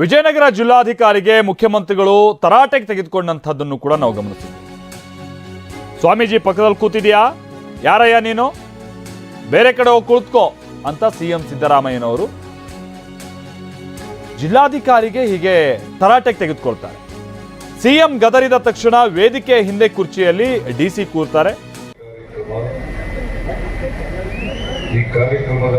ವಿಜಯನಗರ ಜಿಲ್ಲಾಧಿಕಾರಿಗೆ ಮುಖ್ಯಮಂತ್ರಿಗಳು ತರಾಟೆಗೆ ತೆಗೆದುಕೊಂಡಂಥದ್ದನ್ನು ಕೂಡ ನಾವು ಗಮನಿಸಿದ್ವಿ. ಸ್ವಾಮೀಜಿ ಪಕ್ಕದಲ್ಲಿ ಕೂತಿದ್ಯಾ? ಯಾರಯ್ಯ ನೀನು? ಬೇರೆ ಕಡೆ ಹೋಗಿ ಕುಳಿತುಕೋ ಅಂತ ಸಿಎಂ ಸಿದ್ದರಾಮಯ್ಯನವರು ಜಿಲ್ಲಾಧಿಕಾರಿಗೆ ಹೀಗೆ ತರಾಟೆಗೆ ತೆಗೆದುಕೊಳ್ತಾರೆ. ಸಿಎಂ ಗದರಿದ ತಕ್ಷಣ ವೇದಿಕೆ ಹಿಂದೆ ಕುರ್ಚಿಯಲ್ಲಿ ಡಿಸಿ ಕೂರ್ತಾರೆ. ಈ ಕಾರ್ಯಕ್ರಮದ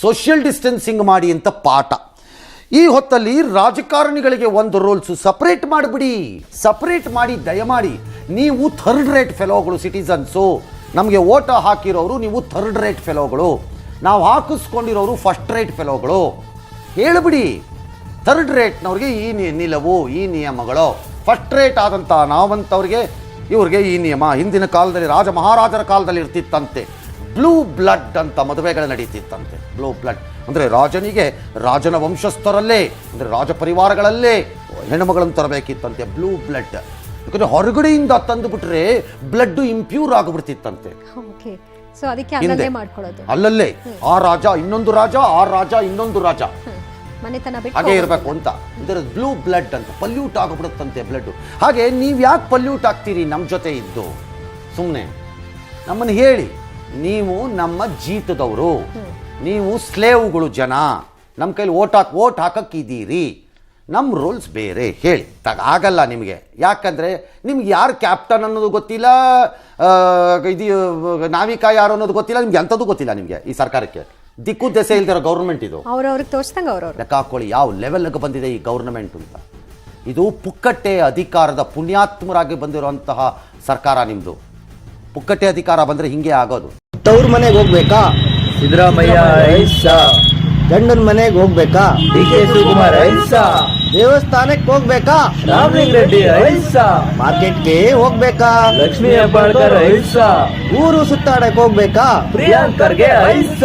ಸೋಷಿಯಲ್ ಡಿಸ್ಟೆನ್ಸಿಂಗ್ ಮಾಡಿ ಅಂತ ಪಾಠ. ಈ ಹೊತ್ತಲ್ಲಿ ರಾಜಕಾರಣಿಗಳಿಗೆ ಒಂದು ರೂಲ್ಸು ಸಪ್ರೇಟ್ ಮಾಡಿಬಿಡಿ. ಸಪ್ರೇಟ್ ಮಾಡಿ, ದಯಮಾಡಿ. ನೀವು ಥರ್ಡ್ ರೇಟ್ ಫೆಲೋಗಳು ಸಿಟಿಸನ್ಸು ನಮಗೆ ಓಟ ಹಾಕಿರೋರು, ನೀವು ಥರ್ಡ್ ರೇಟ್ ಫೆಲೋಗಳು ನಾವು ಹಾಕಿಸ್ಕೊಂಡಿರೋರು ಫಸ್ಟ್ ರೇಟ್ ಫೆಲೋಗಳು ಹೇಳಿಬಿಡಿ. ಥರ್ಡ್ ರೇಟ್ನವ್ರಿಗೆ ಈ ನಿಲುವು, ಈ ನಿಯಮಗಳು. ಫಸ್ಟ್ ರೇಟ್ ಆದಂಥ ನಾವಂಥವ್ರಿಗೆ ಇವ್ರಿಗೆ ಈ ನಿಯಮ. ಹಿಂದಿನ ಕಾಲದಲ್ಲಿ ರಾಜ ಮಹಾರಾಜರ ಕಾಲದಲ್ಲಿ ಇರ್ತಿತ್ತಂತೆ. ಬ್ಲೂ ಬ್ಲಡ್ ಅಂತ ಮದುವೆಗಳು ನಡೀತಿತ್ತಂತೆ. Blue blood. ಅಂದರೆ ರಾಜನಿಗೆ ರಾಜನ ವಂಶಸ್ಥರಲ್ಲೇ ಅಂದರೆ ರಾಜ ಪರಿವಾರಗಳಲ್ಲೇ ಹೆಣ್ಣುಮಗಳನ್ನು ತರಬೇಕಿತ್ತಂತೆ ಬ್ಲೂ ಬ್ಲಡ್. ಯಾಕಂದರೆ ಹೊರಗಡೆಯಿಂದ ತಂದುಬಿಟ್ರೆ ಬ್ಲಡ್ ಇಂಪ್ಯೂರ್ ಆಗಿಬಿಡ್ತಿತ್ತಂತೆ. ಓಕೆ. ಸೊ ಅದಕ್ಕೆ ಅಲ್ಲಲ್ಲೇ ಮಾಡ್ಕೊಳ್ಳೋದು. ಅಲ್ಲಲ್ಲೇ. ಆ ರಾಜ ಇನ್ನೊಂದು ರಾಜ ಆ ರಾಜ ಇನ್ನೊಂದು ರಾಜ. ಮನೆತನ ಬಿಟ್ಟು ಹಾಗೆ. ಇರಬೇಕು ಅಂತ. ಇದರ ಬ್ಲೂ ಬ್ಲಡ್ ಅಂತ ಪಲ್ಯೂಟ್ ಆಗಿಬಿಡುತ್ತಂತೆ ಬ್ಲಡ್ ಹಾಗೆ ನೀವು ಯಾಕೆ ಪಲ್ಯೂಟ್ ಆಗ್ತೀರಿ ನಮ್ಮ ಜೊತೆ ಇದ್ದು? ಸುಮ್ಮನೆ ನಮ್ಮನ್ನು ಹೇಳಿ. ನೀವು ನಮ್ಮ ಜೀತದವರು. ನೀವು ಸ್ಲೇವ್ಗಳು ಜನ. ನಮ್ಮ ಕೈಲಿ ಓಟ್ ಹಾಕಿ ಓಟ್ ಹಾಕಕ್ಕಿದ್ದೀರಿ. ನಮ್ಮ ರೂಲ್ಸ್ ಬೇರೆ. ಹೇಳಿ. ತಗ ಆಗಲ್ಲ ನಿಮಗೆ. ಯಾಕಂದರೆ ನಿಮ್ಗೆ ಯಾರು ಕ್ಯಾಪ್ಟನ್ ಅನ್ನೋದು ಗೊತ್ತಿಲ್ಲ ಆ, ಇದು ನಾವಿಕ ಯಾರು ಅನ್ನೋದು ಗೊತ್ತಿಲ್ಲ ನಿಮ್ಗೆ ಎಂಥದ್ದು ಗೊತ್ತಿಲ್ಲ ನಿಮಗೆ ಈ ಸರ್ಕಾರಕ್ಕೆ. ದಿಕ್ಕು ದೆಸೆ ಇಲ್ದಿರೋ ಗೌರ್ಮೆಂಟ್ ಇದು. ಅವ್ರವ್ರಿಗೆ ತೋರ್ಸ್ದಂಗೆ ಅವ್ರವ್ರು. ಲೆಕ್ಕ ಹಾಕೊಳ್ಳಿ. ಯಾವ ಲೆವೆಲ್ಗೆ ಬಂದಿದೆ ಈ ಗೌರ್ನಮೆಂಟ್ ಅಂತ. ಇದು ಪುಕ್ಕಟ್ಟೆ ಅಧಿಕಾರದ ಪುಣ್ಯಾತ್ಮರಾಗಿ ಬಂದಿರುವಂತಹ ಸರ್ಕಾರ ನಿಮ್ಮದು ಪುಕ್ಕಟ್ಟೆ ಅಧಿಕಾರ ಬಂದ್ರೆ ಹಿಂಗೆ ಆಗೋದು. ತವ್ರ ಮನೆಗೆ ಹೋಗ್ಬೇಕಾ? ಸಿದ್ದರಾಮಯ್ಯ ಐಸಾ ಗಂಡನ ಮನೆಗೆ ಹೋಗ್ಬೇಕಾ? ಡಿ ಕೆ ಶಿವಕುಮಾರ್ ಐಸಾ ದೇವಸ್ಥಾನಕ್ಕೆ ಹೋಗ್ಬೇಕಾ? ರಾಮಲಿಂಗ ರೆಡ್ಡಿ ಐಸ ಮಾರ್ಕೆಟ್ಗೆ ಹೋಗ್ಬೇಕಾ? ಲಕ್ಷ್ಮೀ ಹೆಬ್ಬಾಳ್ಕರ್ ಐಸ ಊರು ಸುತ್ತಾಡಕ್ ಹೋಗ್ಬೇಕಾ? ಪ್ರಿಯಾಂಕರ್ಗೆ ಐಸ